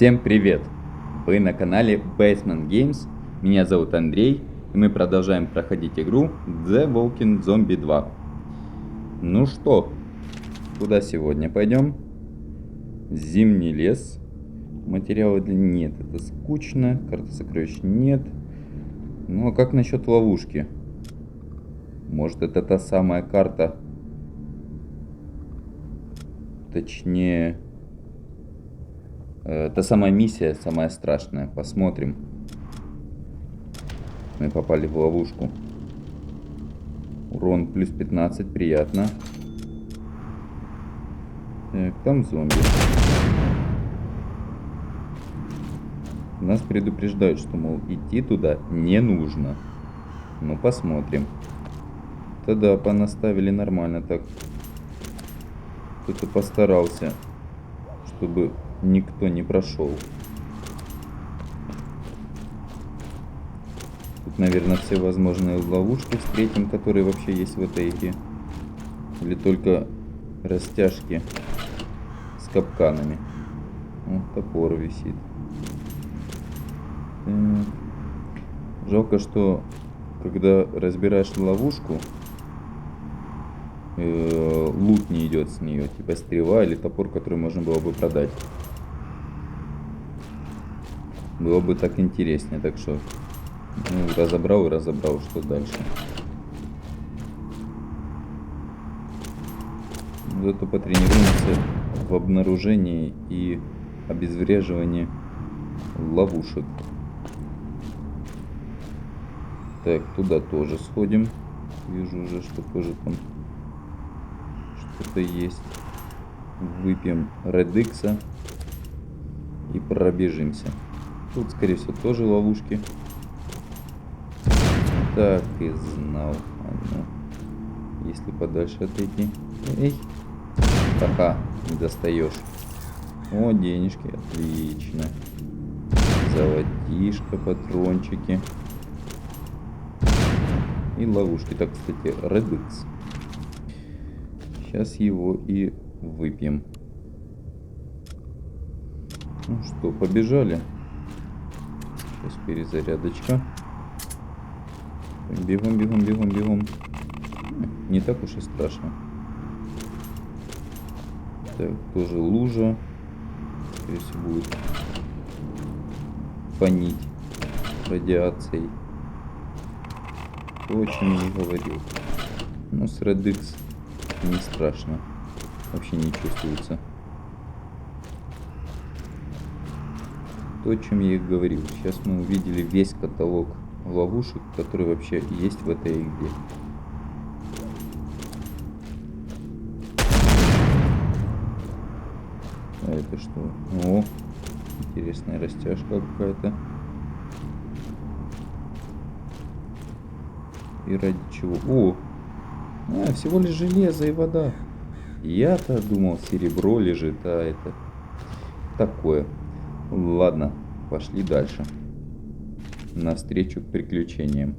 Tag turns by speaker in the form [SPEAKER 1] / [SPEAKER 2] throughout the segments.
[SPEAKER 1] Всем привет! Вы на канале Basement Games, меня зовут Андрей, и мы продолжаем проходить игру The Walking Zombie 2. Ну что, куда сегодня пойдем? Зимний лес. Материалы для... Нет, это скучно. Карта сокровищ нет. Ну а как насчет ловушки? Может это та самая карта? Точнее... Э, та самая миссия, самая страшная. Посмотрим. Мы попали в ловушку. Урон плюс 15, приятно. Так, там зомби. Нас предупреждают, что, мол, идти туда не нужно. Ну, посмотрим. Тогда понаставили нормально так. Кто-то постарался, чтобы никто не прошел. Тут, наверное, все возможные ловушки встретим, которые вообще есть в этой игре. Или только растяжки с капканами. Вот топор висит. Так. Жалко, что когда разбираешь ловушку, э, лут не идет с нее, типа стрела или топор, который можно было бы продать. Было бы так интереснее, так что ну, разобрал и разобрал, что дальше. Зато потренируемся в обнаружении и обезвреживании ловушек. Так, туда тоже сходим. Вижу уже, что тоже там что-то есть. Выпьем редикса и пробежимся. Тут, скорее всего, тоже ловушки. Так и знал. А если подальше отойти. Эй. Ха-ха, не достаешь. О, денежки, отлично. Золотишко, патрончики. И ловушки. Так, кстати, Redux. Сейчас его и выпьем. Ну что, побежали. Сейчас перезарядочка. Бегом, бегом, бегом, бегом. Не так уж и страшно. Так, тоже лужа. Скорее всего будет фонить радиацией. Очень не говорил. Но с Redux не страшно. Вообще не чувствуется. То, о чем я и говорил. Сейчас мы увидели весь каталог ловушек, которые вообще есть в этой игре. А это что? О, интересная растяжка какая-то. И ради чего? О, а, всего лишь железо и вода. Я-то думал, серебро лежит, а это такое. Ладно, пошли дальше. Навстречу приключениям.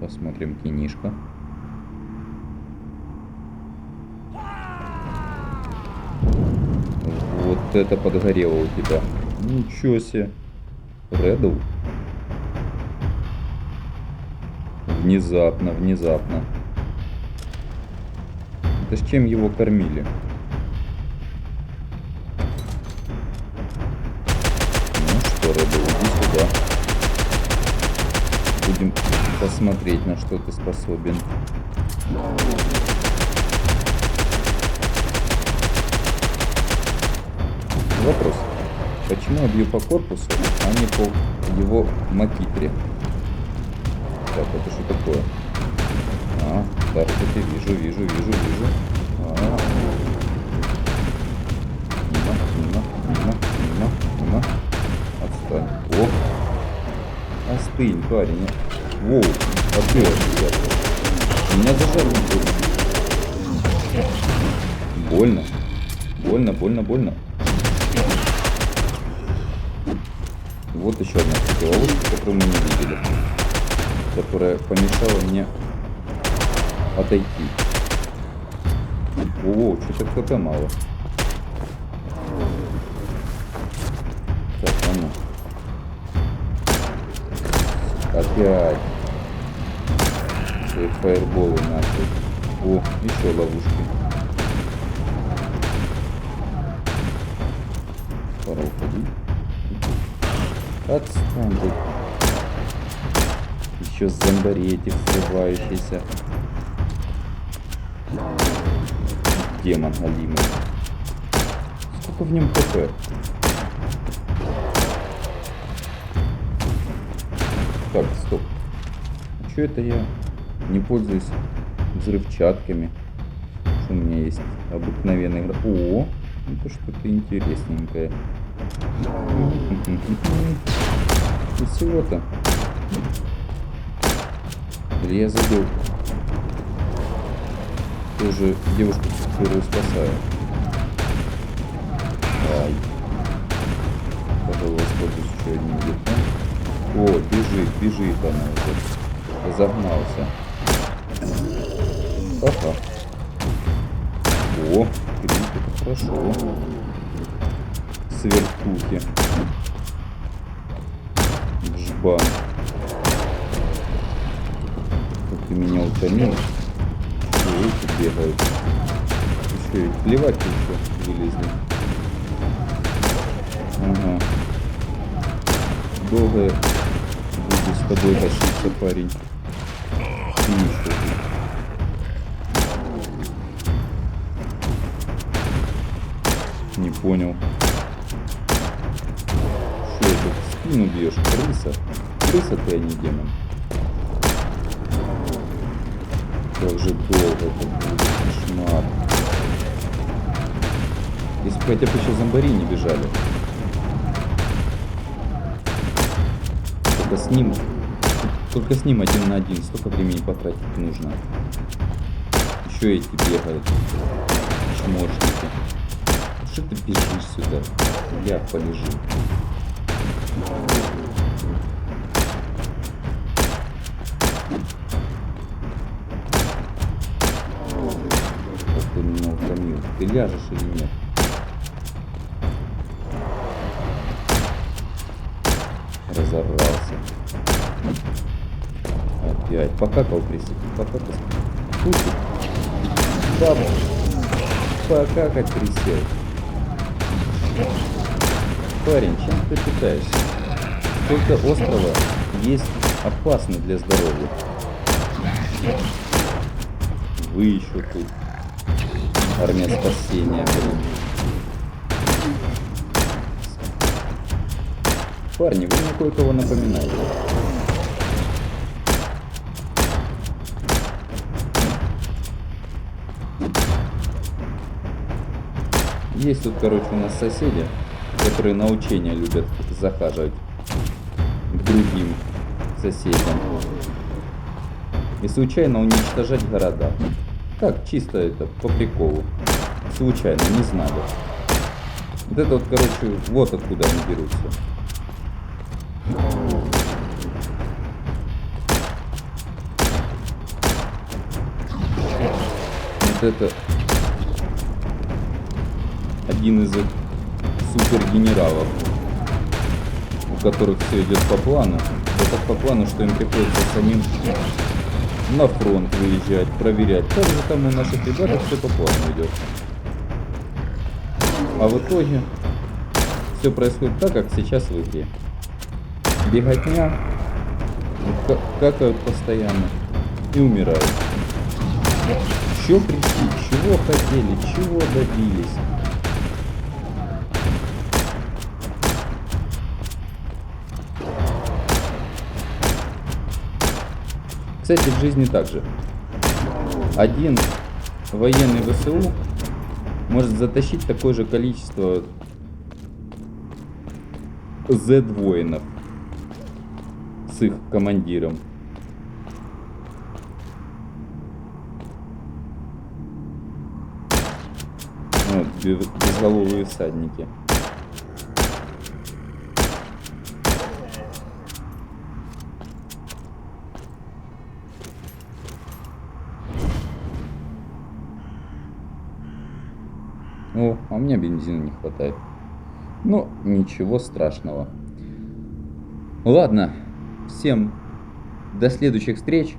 [SPEAKER 1] Посмотрим кинишка. Вот это подгорело у тебя. Ничего себе. Редл. Внезапно, внезапно. Это с чем его кормили? Ну что, Рэббл, иди сюда. Будем посмотреть, на что ты способен. Вопрос. Почему я бью по корпусу, а не по его макитре? Так, это что такое? А, это вижу, вижу, вижу, вижу. А, мимо, мимо, мимо, мимо, мимо. Отстань. О! Остынь, парень. Воу, открылась, ребята. Меня зажали. Больно. Больно, больно, больно. Вот еще одна ловушка, которую мы не видели. Которая помешала мне отойти. О, что-то хп мало. Так, а ну. Опять. Свои фаерболы начал. О, еще ловушки. Пора уходить. Отстань. Еще зомбари эти срывающиеся. Демон галимый. Сколько в нем хп? Так, стоп. Что это я не пользуюсь взрывчатками? Что у меня есть обыкновенный... О, это что-то интересненькое. И всего-то. Или я забыл. Тоже девушку которую спасаю. Ай. Пожалуй, воспользуюсь еще одним гитом. О, бежит, бежит она уже. Разогнался. Ага. О, крик, это хорошо. Свертухи. Жбан. Ты меня утомил. Эти бегают. Еще и плевать еще вылезли. Ага. Долго буду с тобой тащиться, парень. Ты еще. Не понял. Что это? Спину бьешь? Крыса? Крыса ты, а не демон. Как же долго это будет, кошмар. Если бы хотя бы еще зомбари не бежали. Только с ним, только с ним один на один, столько времени потратить нужно. Еще эти бегают, чмошники. Что ты бежишь сюда? Я полежу. Ты ляжешь или нет? Разорвался. Опять. Покакал присел. Покакал. Слушай. Бабу. Покакать присел. Парень, чем ты питаешься? Только острова есть опасны для здоровья. Вы еще тут. Армия спасения, блин. Парни, вы мне кое-кого напоминаете. Есть тут, короче, у нас соседи, которые на учения любят захаживать к другим соседям. И случайно уничтожать города. Так, чисто это, по приколу. Случайно, не знали. Вот это вот, короче, вот откуда они берутся. Вот это один из супергенералов, у которых все идет по плану. Это по плану, что им приходится самим на фронт выезжать, проверять. Как же там у наших ребят все по плану идет. А в итоге все происходит так, как сейчас в игре. Беготня, ка- какают постоянно и умирают. Чё прийти, чего хотели, чего добились? Кстати, в жизни также. Один военный ВСУ может затащить такое же количество Z-воинов с их командиром. Вот, бе- безголовые всадники. Меня бензина не хватает. Ну, ничего страшного. Ладно, всем до следующих встреч.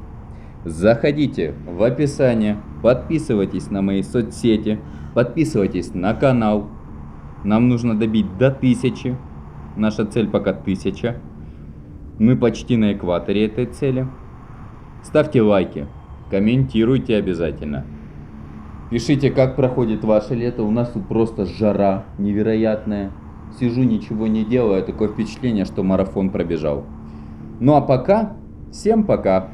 [SPEAKER 1] Заходите в описание, подписывайтесь на мои соцсети, подписывайтесь на канал. Нам нужно добить до тысячи. Наша цель пока тысяча. Мы почти на экваторе этой цели. Ставьте лайки, комментируйте обязательно. Пишите, как проходит ваше лето. У нас тут просто жара невероятная. Сижу, ничего не делаю. Такое впечатление, что марафон пробежал. Ну а пока, всем пока.